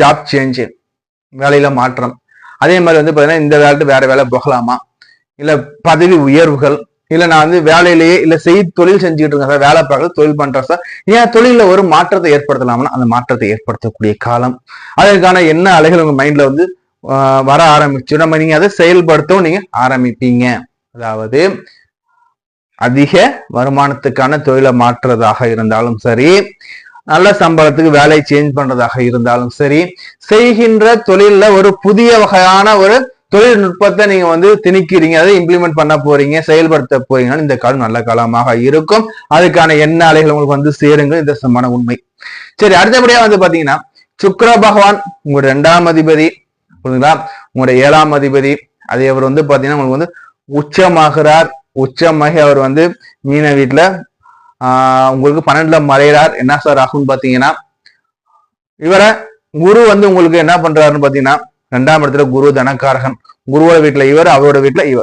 Job change வேலையில மாற்றம். அதே மாதிரி வந்து பார்த்தீங்கன்னா இந்த வேலை வேற வேலை போகலாமா? இல்ல பதவி உயர்வுகள் இல்ல நான் வந்து வேலையிலேயே இல்ல செய் தொழில் செஞ்சுக்கிட்டு இருக்கேன் சார் வேலை பார்க்கறது தொழில் பண்றேன் சார். ஏன் தொழில ஒரு மாற்றத்தை ஏற்படுத்தலாம்னா அந்த மாற்றத்தை ஏற்படுத்தக்கூடிய காலம். அதற்கான என்ன அலைகள் உங்க மைண்ட்ல வந்து வர ஆரம்பிச்சு நம்ம நீங்க அதை செயல்படுத்தவும் நீங்க ஆரம்பிப்பீங்க. அதாவது அதிக வருமானத்துக்கான தொழிலை மாற்றுறதாக இருந்தாலும் சரி நல்ல சம்பளத்துக்கு வேலையை சேஞ்ச் பண்றதாக இருந்தாலும் சரி செய்கின்ற தொழில்ல ஒரு புதிய வகையான ஒரு தொழில்நுட்பத்தை நீங்க வந்து திணிக்கிறீங்க அதை இம்ப்ளிமெண்ட் பண்ண போறீங்க செயல்படுத்த போறீங்கன்னா இந்த காலம் நல்ல காலமாக இருக்கும். அதுக்கான என்ன அலைகள் உங்களுக்கு வந்து சேருங்க இந்த சமான உண்மை. சரி அடுத்தபடியா வந்து பாத்தீங்கன்னா சுக்கர பகவான் உங்களோட ரெண்டாம் அதிபதி புரியுதுங்களா உங்களோட ஏழாம் அதிபதி அதே அவர் வந்து பாத்தீங்கன்னா உங்களுக்கு வந்து உச்சமாகிறார். உச்சமாகி அவர் வந்து மீன வீட்டுல உங்களுக்கு பன்னெண்டுல மறைகிறார் என்ன சார் ஆகும்னு பாத்தீங்கன்னா இவரை குரு வந்து உங்களுக்கு என்ன பண்றாருன்னு பாத்தீங்கன்னா ரெண்டாம் இடத்துல குரு தனக்காரகன். குருவோட வீட்டுல இவர் அவரோட வீட்டுல இவர்.